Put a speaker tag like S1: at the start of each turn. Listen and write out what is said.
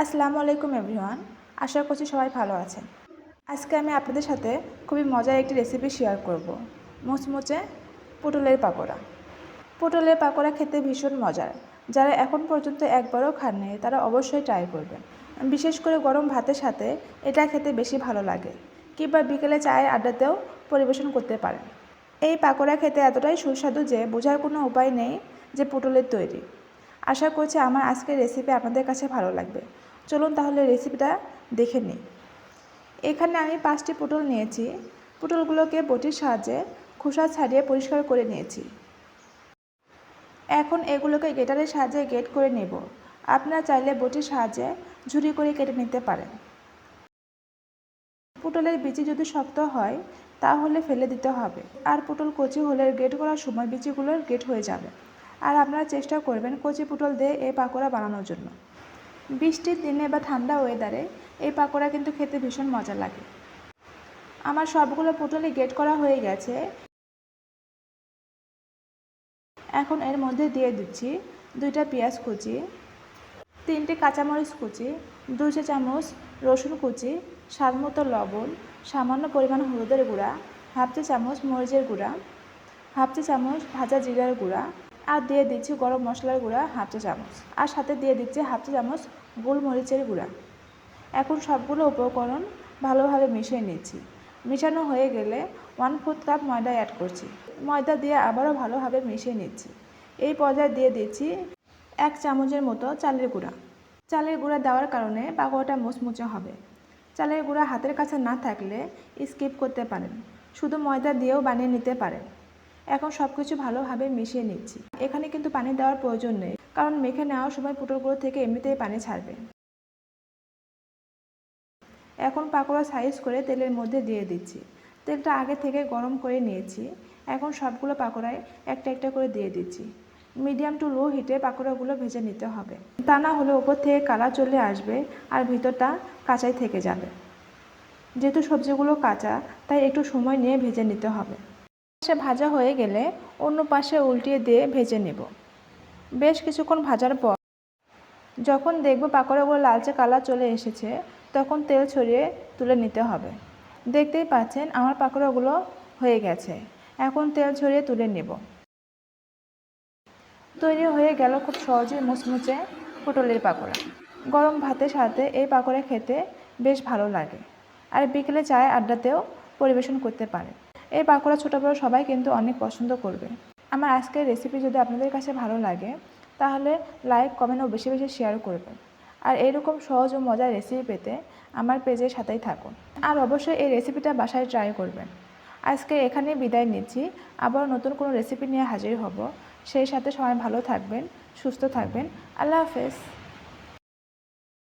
S1: আসসালামু আলাইকুম এভরিওয়ান, আশা করছি সবাই ভালো আছেন। আজকে আমি আপনাদের সাথে খুবই মজার একটি রেসিপি শেয়ার করব। মুচমুচে পটলের পাকোড়া। পটলের পাকোড়া খেতে ভীষণ মজার। যারা এখন পর্যন্ত একবারও খাননি, তারা অবশ্যই ট্রাই করবেন। বিশেষ করে গরম ভাতের সাথে এটা খেতে বেশি ভালো লাগে। কিংবা বিকেলে চায়ের আড্ডাতেও পরিবেশন করতে পারেন। এই পাকোড়া খেতে এতটাই সুস্বাদু যে বোঝার কোনো উপায় নেই যে পটলের তৈরি। আশা করছি আমার আজকের রেসিপি আপনাদের কাছে ভালো লাগবে। চলুন তাহলে রেসিপিটা দেখে নিই। এখানে আমি পাঁচটি পটল নিয়েছি। পটলগুলোকে বটির সাহায্যে খোসা ছাড়িয়ে পরিষ্কার করে নিয়েছি। এখন এগুলোকে গেটারের সাহায্যে গেট করে নেব। আপনারা চাইলে বটির সাহায্যে ঝুড়ি করে কেটে নিতে পারেন। পটলের বিচি যদি শক্ত হয়, তাহলে ফেলে দিতে হবে। আর পটল কচি হলে গেট করার সময় বিচিগুলোর গেট হয়ে যাবে। আর আপনারা চেষ্টা করবেন কচি পুটল দিয়ে এই পাকোড়া বানানোর জন্য। বৃষ্টির দিনে বা ঠান্ডা ওয়েদারে এই পাকোড়া কিন্তু খেতে ভীষণ মজা লাগে। আমার সবগুলো পটলই গেট করা হয়ে গেছে। এখন এর মধ্যে দিয়ে দিচ্ছি দুইটা পেঁয়াজ কুচি, তিনটে কাঁচামরিচ কুচি, দুই চা চামচ রসুন কুচি, স্বাদ মতো লবণ, সামান্য পরিমাণ হলুদের গুঁড়া, হাফ চা চামচ মরিচের গুঁড়া, হাফ চা চামচ ভাজা জিরার গুঁড়া আর দিয়ে দিচ্ছি গরম মশলার গুঁড়া হাফ চা চামচ। আর সাথে দিয়ে দিচ্ছি হাফ চা চামচ গোলমরিচের গুঁড়া। এখন সবগুলো উপকরণ ভালোভাবে মিশিয়ে নিচ্ছি। মিশানো হয়ে গেলে ওয়ান ফোর্থ কাপ ময়দা অ্যাড করছি। ময়দা দিয়ে আবারও ভালোভাবে মিশিয়ে নিচ্ছি। এই পর্যায়ে দিয়ে দিচ্ছি এক চামচের মতো চালের গুঁড়া। চালের গুঁড়া দেওয়ার কারণে পাকোড়াটা মুচমুচে হবে। চালের গুঁড়া হাতের কাছে না থাকলে স্কিপ করতে পারেন। শুধু ময়দা দিয়েও বানিয়ে নিতে পারেন। এখন সব কিছু ভালোভাবে মিশিয়ে নিচ্ছি। এখানে কিন্তু পানি দেওয়ার প্রয়োজন নেই, কারণ মেখে নেওয়ার সময় পুটলগুলো থেকে এমনিতেই পানি ছাড়বে। এখন পাকোড়া সাইজ করে তেলের মধ্যে দিয়ে দিচ্ছি। তেলটা আগে থেকে গরম করে নিয়েছি। এখন সবগুলো পাকোড়ায় একটা একটা করে দিয়ে দিচ্ছি। মিডিয়াম টু লো হিটে পাকোড়াগুলো ভেজে নিতে হবে। তা না হলে ওপর থেকে কালার চলে আসবে আর ভিতরটা কাঁচাই থেকে যাবে। যেহেতু সবজিগুলো কাঁচা, তাই একটু সময় নিয়ে ভেজে নিতে হবে। পাশে ভাজা হয়ে গেলে অন্য পাশে উল্টিয়ে দিয়ে ভেজে নেব। বেশ কিছুক্ষণ ভাজার পর যখন দেখব পাকোড়াগুলো লালচে কালার চলে এসেছে, তখন তেল ছড়িয়ে তুলে নিতে হবে। দেখতেই পাচ্ছেন আমার পাকোড়াগুলো হয়ে গেছে। এখন তেল ছড়িয়ে তুলে নেব। তৈরি হয়ে গেল খুব সহজে মুচমুচে পটলের পাকোড়া। গরম ভাতের সাথে এই পাকোড়া খেতে বেশ ভালো লাগে। আর বিকেলে চায়ের আড্ডাতেও পরিবেশন করতে পারে এই পাকোড়া ছোটো বড়ো সবাই কিন্তু অনেক পছন্দ করবে। আমার আজকের রেসিপি যদি আপনাদের কাছে ভালো লাগে, তাহলে লাইক কমেন্ট ও বেশি বেশি শেয়ার করবেন। আর এরকম সহজ ও মজার রেসিপি পেতে আমার পেজের সাথেই থাকুন। আর অবশ্যই এই রেসিপিটা বাসায় ট্রাই করবেন। আজকে এখানেই বিদায় নিচ্ছি। আবার নতুন কোনো রেসিপি নিয়ে হাজির হব। সেই সাথে সবাই ভালো থাকবেন, সুস্থ থাকবেন। আল্লাহ হাফেজ।